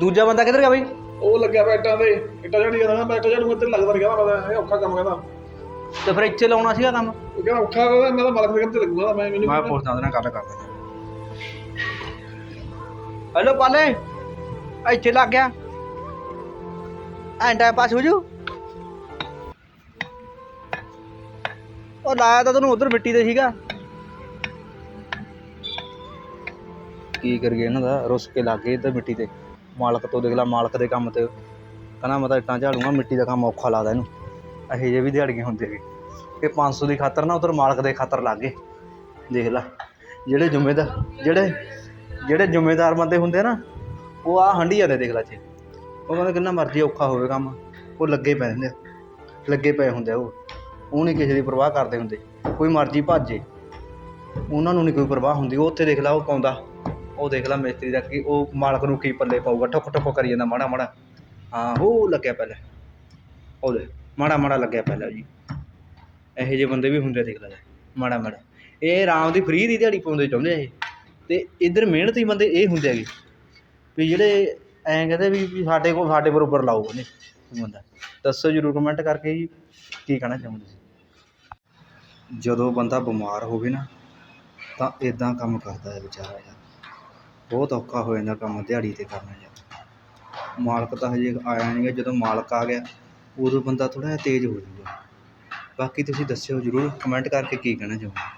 ਦੂਜਾ ਬੰਦਾ ਕਿੱਧਰ ਗਿਆ ਬਈ? ਉਹ ਲੱਗਿਆ ਇੱਟਾਂ ਦੇ ਇੱਟਾਂ ਜਿਹੜੀ ਕਹਿੰਦਾ ਮੈਂ ਇੱਟਾਂ ਇੱਥੇ ਲੱਗਦਾ ਕਹਿੰਦਾ ਮੈਂ ਤਾਂ ਇਹ ਔਖਾ ਕੰਮ ਕਹਿੰਦਾ। ਤੇ ਫਿਰ ਇੱਥੇ ਲਾਉਣਾ ਸੀਗਾ ਕੰਮ? ਉਹ ਕਹਿੰਦਾ ਔਖਾ ਕਹਿੰਦਾ ਮੈਂ ਤਾਂ ਮਾਲਕ ਦੇ ਕੰਮ ਤੇ ਲੱਗੂਗਾ ਮੈਂ ਮੈਨੂੰ ਮੈਂ ਪੁੱਛਦਾ ਉਹਦੇ ਨਾਲ ਗੱਲ ਕਰਦਾ। ਹੈਲੋ ਪਾਲੇ ਇੱਥੇ ਲੱਗ ਗਿਆ। ਐਂਟਾ ਪਾਸ ਹੋ ਜੂ? ਉਹ ਲਾਇਆ ਤਾਂ ਤੈਨੂੰ ਉਧਰ ਮਿੱਟੀ ਤੇ ਸੀਗਾ। ਕੀ ਕਰੀਏ ਇਹਨਾਂ ਦਾ ਰੁੱਸ ਕੇ ਲੱਗ ਗਏ ਇੱਧਰ ਮਿੱਟੀ ਤੇ। ਮਾਲਕ ਤੋਂ ਦੇਖ ਲਾ, ਮਾਲਕ ਦੇ ਕੰਮ ਤੇ। ਕਹਿੰਦਾ ਮੈਂ ਤਾਂ ਇੱਟਾਂ ਝਾੜੂਗਾ ਮਿੱਟੀ ਦਾ ਕੰਮ ਔਖਾ ਲੱਗਦਾ ਇਹਨੂੰ। ਇਹੋ ਜਿਹੇ ਵੀ ਦਿਹਾੜੀਆਂ ਹੁੰਦੇ ਵੀ ਕਿ 500 ਦੀ ਖਾਤਰ ਨਾ ਉਧਰ ਮਾਲਕ ਦੇ ਖਾਤਰ ਲੱਗ ਗਏ। ਦੇਖ ਲਾ, ਜਿਹੜੇ ਜ਼ਿੰਮੇਦਾਰ, ਜਿਹੜੇ ਜਿਹੜੇ ਜ਼ਿੰਮੇਦਾਰ ਬੰਦੇ ਹੁੰਦੇ ਨਾ, ਉਹ ਆ ਹੰਡੀ ਜਾਂਦੇ ਦੇਖ ਲਾ ਚ ਉਹ ਕਹਿੰਦੇ ਕਿੰਨਾ ਮਰਜ਼ੀ ਔਖਾ ਹੋਵੇ ਕੰਮ। ਉਹ ਲੱਗੇ ਪਏ ਹੁੰਦੇ ਆ। ਲੱਗੇ ਪਏ ਹੁੰਦੇ ਆ ਉਹ। ਉਹ ਨਹੀਂ ਕਿਸੇ ਦੀ ਪਰਵਾਹ ਕਰਦੇ ਹੁੰਦੇ। ਕੋਈ ਮਰਜ਼ੀ ਭਾਜੇ ਉਹਨਾਂ ਨੂੰ ਨਹੀਂ ਕੋਈ ਪਰਵਾਹ ਹੁੰਦੀ। ਉਹ ਉੱਥੇ ਦੇਖ ਲਾ, ਉਹ ਪਾਉਂਦਾ। ਉਹ ਦੇਖ ਲਾ ਮਿਸਤਰੀ ਦਾ ਕੀ, ਉਹ ਮਾਲਕ ਨੂੰ ਕੀ ਪੱਲੇ ਪਾਊਗਾ, ਠੁੱਕ ਠੁੱਕ ਕਰੀ ਜਾਂਦਾ ਮਾੜਾ ਮਾੜਾ। ਹਾਂ, ਉਹ ਲੱਗਿਆ ਪਹਿਲਾਂ। ਉਹਦੇ ਮਾੜਾ ਮਾੜਾ ਲੱਗਿਆ ਪਹਿਲਾਂ ਜੀ। ਇਹੋ ਜਿਹੇ ਬੰਦੇ ਵੀ ਹੁੰਦੇ ਦੇਖ ਲੈ ਮਾੜਾ ਮਾੜਾ। ਇਹ ਆਰਾਮ ਦੀ ਫ੍ਰੀ ਦੀ ਦਿਹਾੜੀ ਪਾਉਂਦੇ ਚਾਹੁੰਦੇ ਆ ਇਹ। ਤੇ ਇੱਧਰ ਮਿਹਨਤੀ ਬੰਦੇ ਇਹ ਹੁੰਦੇ ਹੈਗੇ। ਵੀ ਜਿਹੜੇ ਐਂ ਕਹਿੰਦੇ ਵੀ ਸਾਡੇ ਕੋਲ, ਸਾਡੇ ਬਰੋਬਰ ਲਾਓ ਉਹਨੇ ਉਹ ਬੰਦਾ। ਦੱਸੋ ਜਰੂਰ ਕਮੈਂਟ ਕਰਕੇ ਜੀ, ਕੀ ਕਹਿਣਾ ਚਾਹੁੰਦੇ ਤੁਸੀਂ ਜਦੋਂ ਬੰਦਾ ਬਿਮਾਰ ਹੋਵੇ ਨਾ, ਤਾਂ ਇਦਾਂ ਕੰਮ ਕਰਦਾ ਹੈ ਵਿਚਾਰਾ ਯਾਰ। ਬਹੁਤ ਔਖਾ ਹੋ ਜਾਂਦਾ ਕੰਮ ਦਿਹਾੜੀ ਤੇ ਕਰਨਾ ਯਾਰ। ਮਾਲਕ ਤਾਂ ਹਜੇ ਆਇਆ ਨਹੀਂ ਗਾ, ਜਦੋਂ ਮਾਲਕ ਆ ਗਿਆ, ਉਦੋਂ ਬੰਦਾ ਥੋੜ੍ਹਾ ਜਿਹਾ ਤੇਜ਼ ਹੋ ਜਾਊਗਾ। ਬਾਕੀ ਤੁਸੀਂ ਦੱਸਿਓ ਜਰੂਰ ਕਮੈਂਟ ਕਰਕੇ ਕੀ ਕਹਿਣਾ ਚਾਹੁੰਦੇ